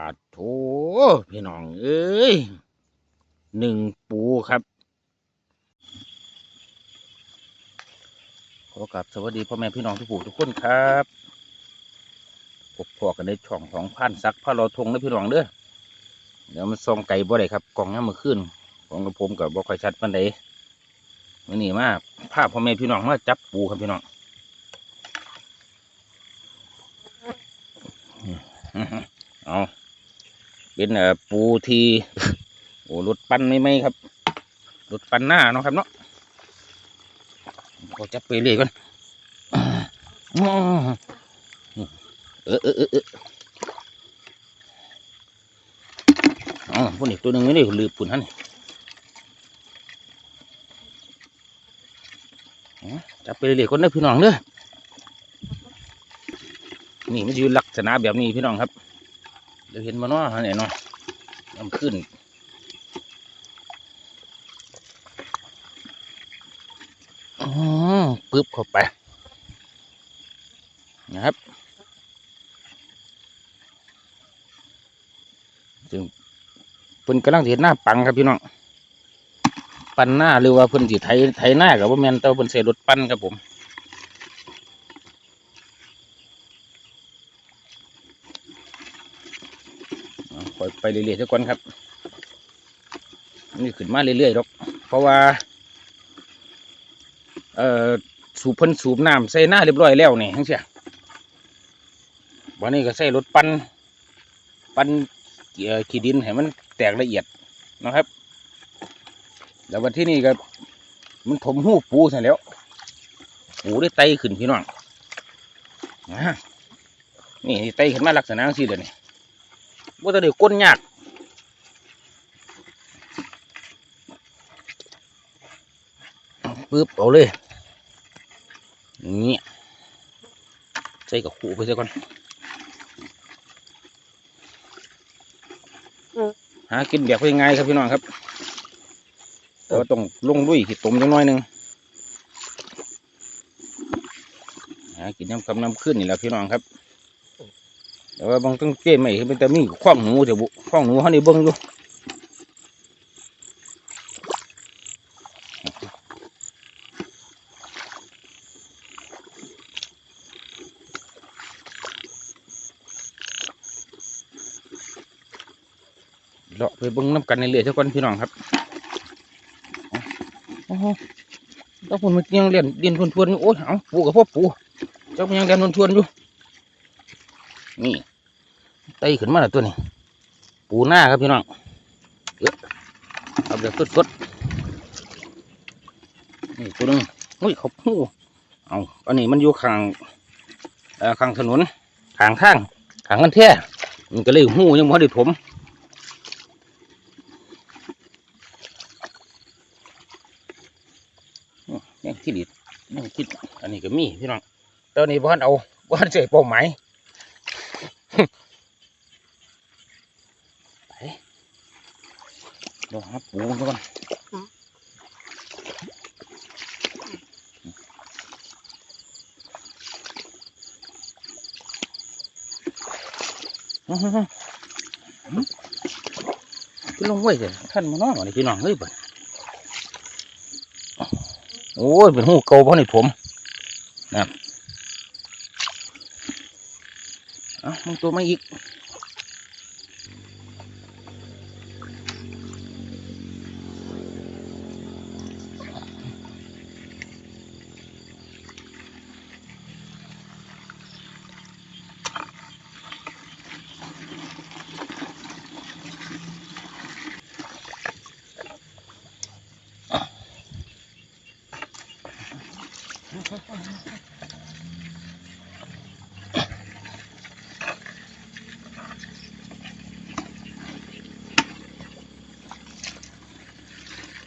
าดโถพี่น้องเอ้ยหนึ่งปูครับ ขอกราบสวัสดีพ่อแม่พี่น้องทุกผู้ทุกคนครับพบพอกันในช่องของพันซักพระเราทงนะพี่น้องเด้อเดี๋ยวมันส่องไก่บ่ได้ครับกล่องนี้มือขึ้นของกระผมกับบ่ค่อยชัดปันใดมื่อนี้มาภาพพ่อแม่พี่น้องมาจับปูครับพี่น้อง เอา เป็นปูทีโอ้รถปั้นไม่ไหมครับรถปั้นหน้าเนาะครับเนาะเขาจับไปเลยก่อนเออเออเออเออเอพวกนี้ตัวหนึ่งไม่ได้ลืมปุ่นฮะนี่จับไปเลยก่อนเด้อพี่น้องเด้อนี่มันอยู่ลักษณะแบบนี้พี่น้องครับ ดี๋ยวเห็นมาเนาะอันนี้เนาะน้ำขึ้นอืมปึ๊บเข้าไป นะครับจึงเพิ่นกำลังเห็นหน้าปังครับพี่น้อง ปั้นหน้าหรือว่าเพิ่นสิไถไถหน้ากับว่าแมนแต่าเพิ่นใส่รถปั้นครับผม เอาปล่อย ไปเรื่อยๆทุกคนครับนี่ขึ้นมาเรื่อยๆหรอก เพราะว่า เอ่อสูบพิ่นสูบน้ำใส่หน้าเรียบร้อยแล้วนี่ทั้งเสียวันนี้ก็ใส่รถปั้นปั้นขี้ดินให้มันแตกละเอียดนะครับแล้ววันที่นี่ก็มันถมหูปูเสร็จแล้ว ปูได้ไตขึ้นพี่น้องนะนี่ไตขึ้นมาลักษณะจังซี่เดี๋ยวนี้ ว่าจะได้ก้นยากปึ๊บเอาเลยนี่ใส่กับขู่ไปซะก่อนหากินแบบง่ายๆครับพี่น้องครับแต่ว่าต้องลงด้วยขีดตมจังน้อยหนึ่งหากินน้ำคำน้ำขึ้นนี่แหละพี่น้องครับ แต่ว่าบางต้องเก้ใหม่เป็นแต่มีข้องหนูเดี๋ยวบุข้องหนูเขาในเบิ้งอยู่เลาะไปเบิ้งน้ำกันในเรือยๆทุกคนพี่น้องครับโอ้โหเจ้าคนมันยังเล่นเดินทวนๆอยู่โอ้ยเอาปูกับพ่อปูเจ้ามันยังเล่นทวนๆอยู่นี่ ตขึ้นมาแล้วตัวนี้ ปูหน้าครับพี่น้องเยอะเอาแบบสดๆนี่ตัวนึงอุ้ยเขาพูเอาอันนี้มันอยู่ข้างข้างถนนข้างทางข้างกันแท้มันก็เลยหูยังไม่ได้ถมอื้อยังที่ดิดยังคิดอันนี้ก็มีพี่น้องตอนนี้บ้านเอาบ้านเจ๊เป้าหมาย ดี๋ยวหาปูมันก่อนอื้อหือหือขึ้นลงไว้เถอะท่านมานอนนี่พี่น้องเฮ้ยบ่โอ้ยเป็นหูเก่าเพราะนี่ผมนะครับเอะมึงตัวมาอีก โอ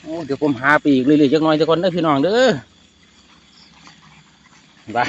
้เดี๋ยวผมหาไปอีกเรื่อยๆจักหน่อยจักคนเด้อพี่น้องเด้อไป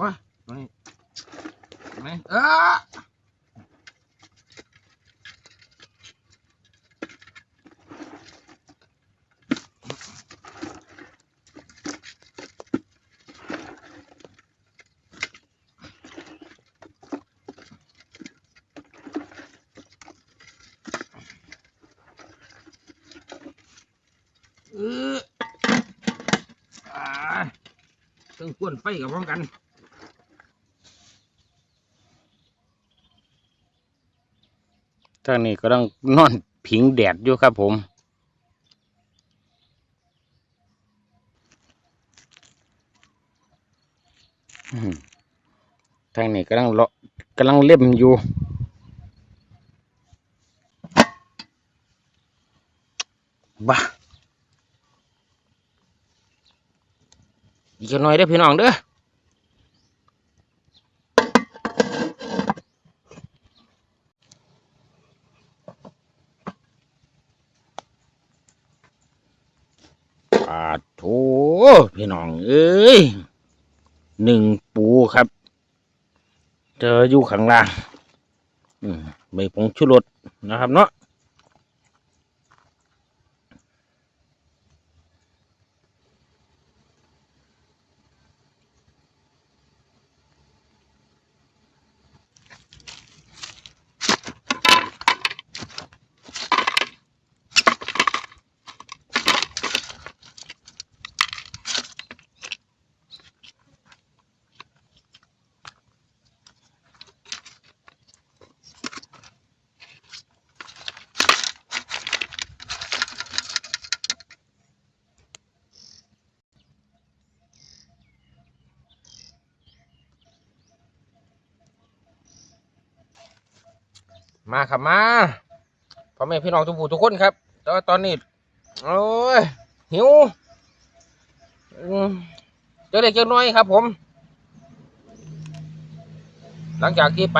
ว้าไม่ไม่เออเอออ่าเครื่องกวนไฟกับพร้อมกัน ทางนี้ก็ต้องนอนผิงแดดอยู่ครับผมทางนี้กำลังเลาะกำลังเล่มอยู่บ้าอีกจักหน่อยเด้อพี่น้องเด้อ ปาดโถ พี่น้อง เอ้ยหนึ่งปูครับ เจออยู่ข้างล่าง อืมไม่ผงชุรสนะครับเนาะ มาครับมาพ่อแม่พี่น้องทุกผู้ทุกคนครับต่ว่าตอนนี้โอ้ยหิวเจอเล็กเจอน้อยครับ ผม หลังจากที่ไป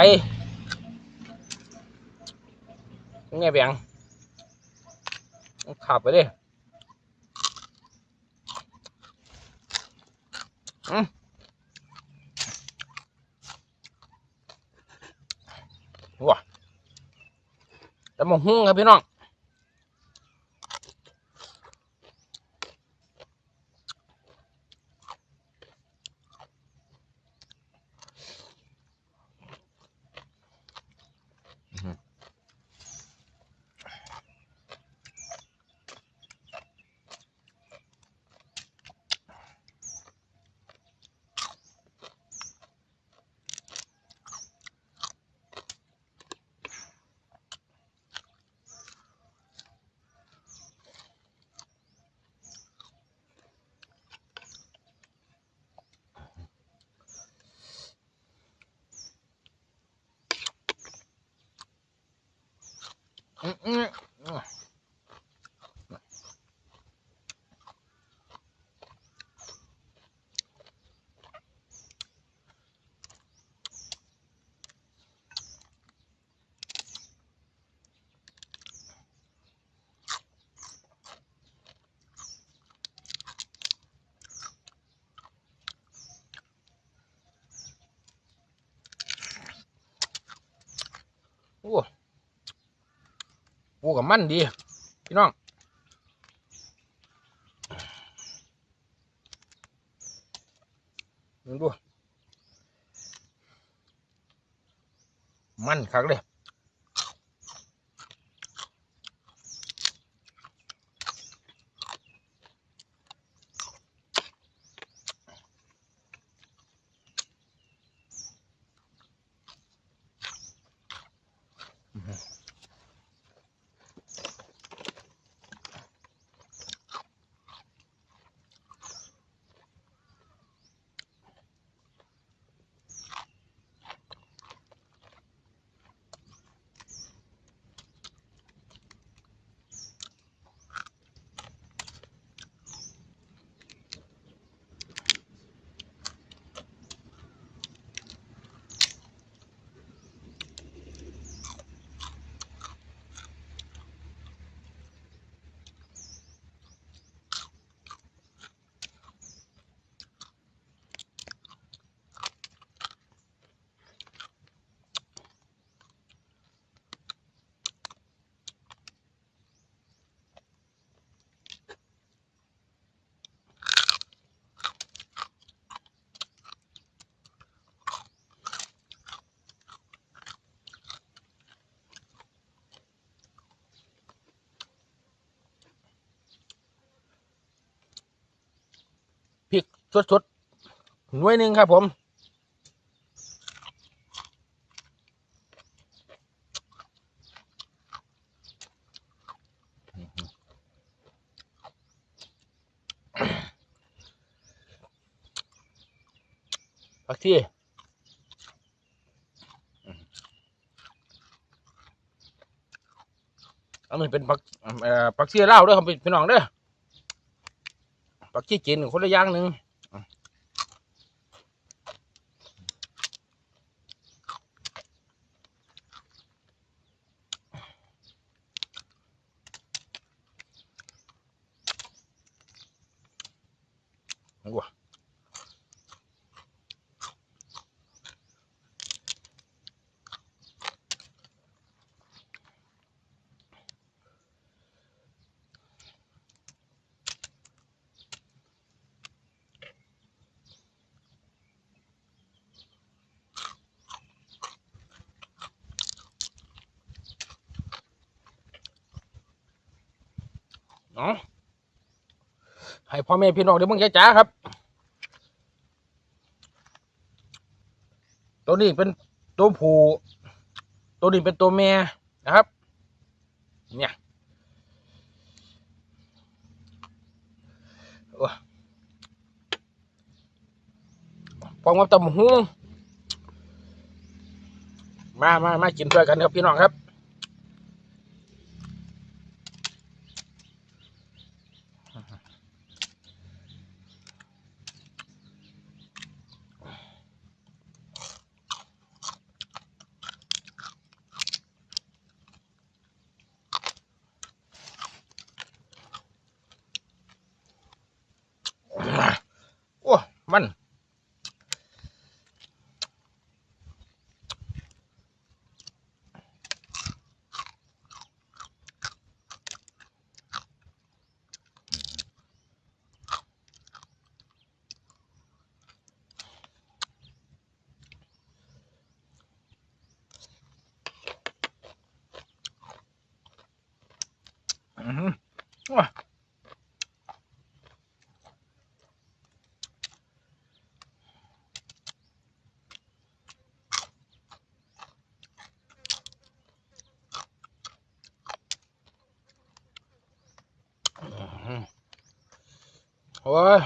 ไงเบียงขับไปดิอืมว้า แต่หมกหุ้งครับพี่น้อง อื ปูกับมันดี พี่น้องดูดูมันคักเลย สดๆหน่วยหนึ่งครับผมผักชีอันนี้เป็นผักเอ่อผักชีลาด้วยครับพี่น้องเด้อผักชีจีนคนละอย่างหนึ่ง ว้าเนาะ ให้พ่อแม่พี่น้องเดี๋ยวมึงจ้าๆครับ ตัวนี้เป็นตัวผู้ตัวนี้เป็นตัวแม่นะครับ เนี่ยโอ้พร้อมกับตำหูมามามากินด้วยกันครับพี่น้องครับ โอ้ย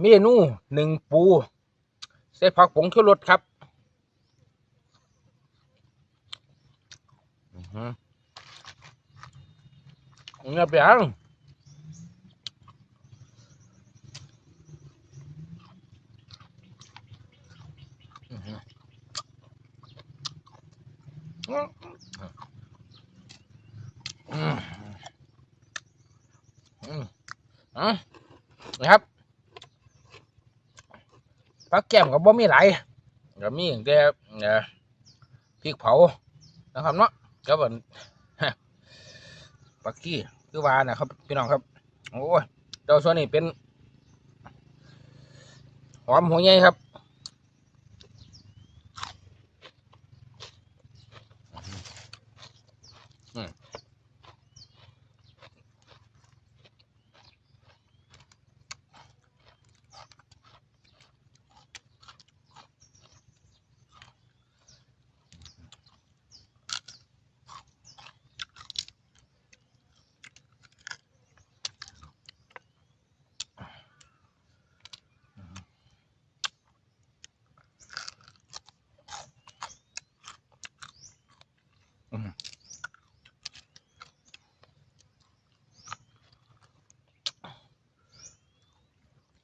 เมนูหนึ่งปูใส่ผักผงชูรสครับอือหือเงียบยังอือหืออืมอืมอืม อะนะครับผักแก้มกับบ่มีหลายก็มีแต่เอ่อพริกเผานะครับเนาะก็แบบปักกี้คือวานะครับพี่น้องครับ โอ้ยเจ้าส่วนนี้เป็นหอมหัวใหญ่ครับ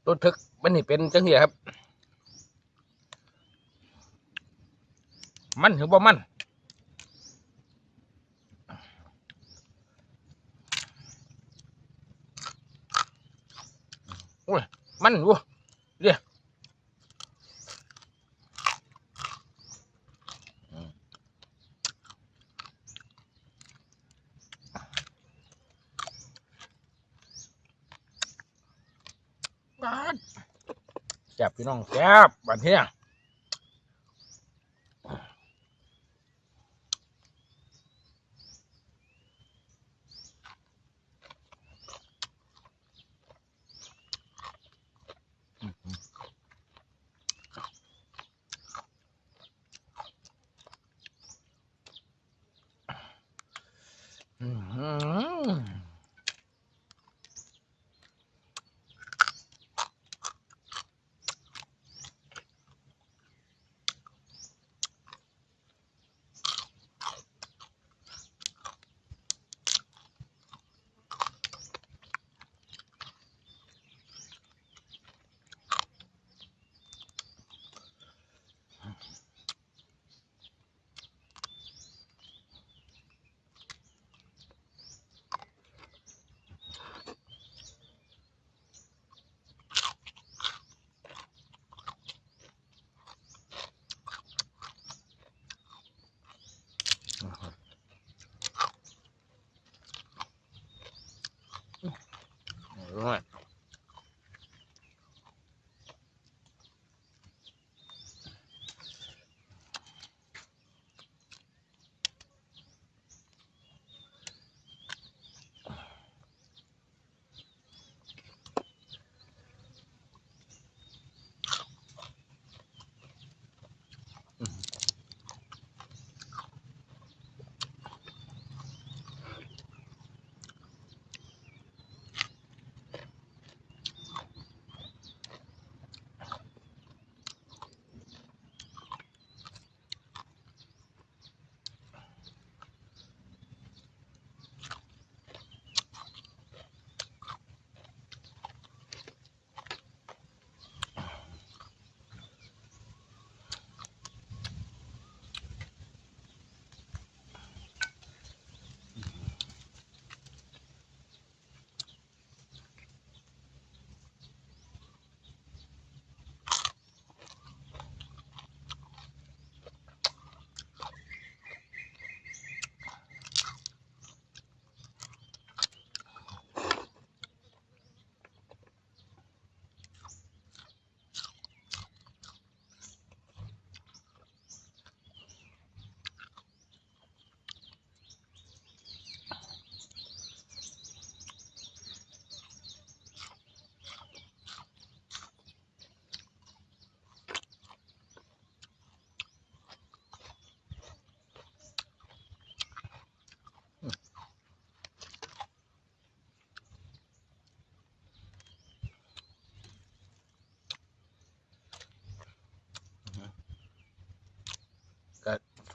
รถทึกมันนี่เป็นจังเหียครับ มันหรือบ่มันโอ้ยมันวัวเรียบ้านแซ่บพี่ น้องแซ่บบันเทีย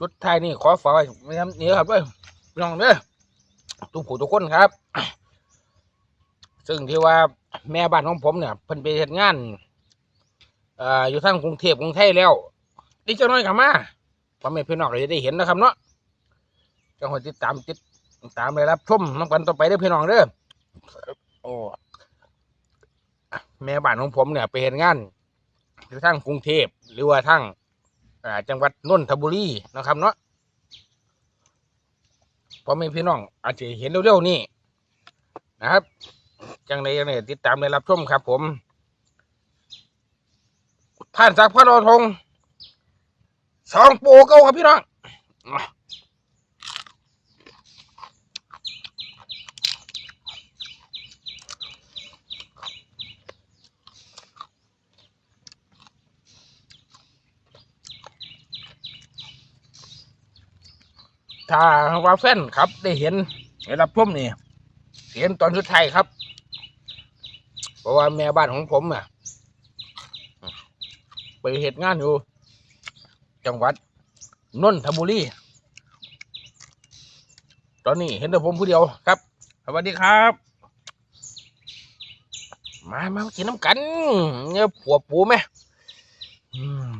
สุดท้ายนี่ขอฝากไว้ไม่ทำนี้ครับเว้ยพี่น้องเด้อทุกผู้ทุกคนครับ ซึ่งที่ว่าแม่บ้านของผมเนี่ยเพิ่นไปเฮ็ดงานอ่ออยู่ทางกรุงเทพกรุงไทยแล้วนี่เจ้าน้อยกลับมาพ่อแม่พี่น้องก็จะได้เห็นนะครับ เนาะจังหวะติดตามติดตามเลยรับชมน้ำกันต่อไปเด้อพี่น้องเด้อโอ้แม่บ้านของผมเนี่ยไปเฮ็ดงานอยู่ทางกรุงเทพหรือว่าทาง จังหวัดนนทบุรีนะครับเนาะพอแม่พี่น้องอาจจะเห็นเร็วๆนี่นะครับจังในยังในติดตามในรับชมครับ ผมผ่านจากพระนรทงสองปูเก้าครับพี่น้อง ถ้าว่าแฟนครับ ได้เห็นได้รับชมนี่เห็นตอนสุดท้ายครับ เพราะว่าแม่บ้านของผมอะไปเหตุงานอยู่ จังหวัดนนทบุรีตอนนี้เห็นแต่ผมผู้เดียวครับ สวัสดีครับ มามากินน้ำกันเนี่ยผัวปูไหมอืม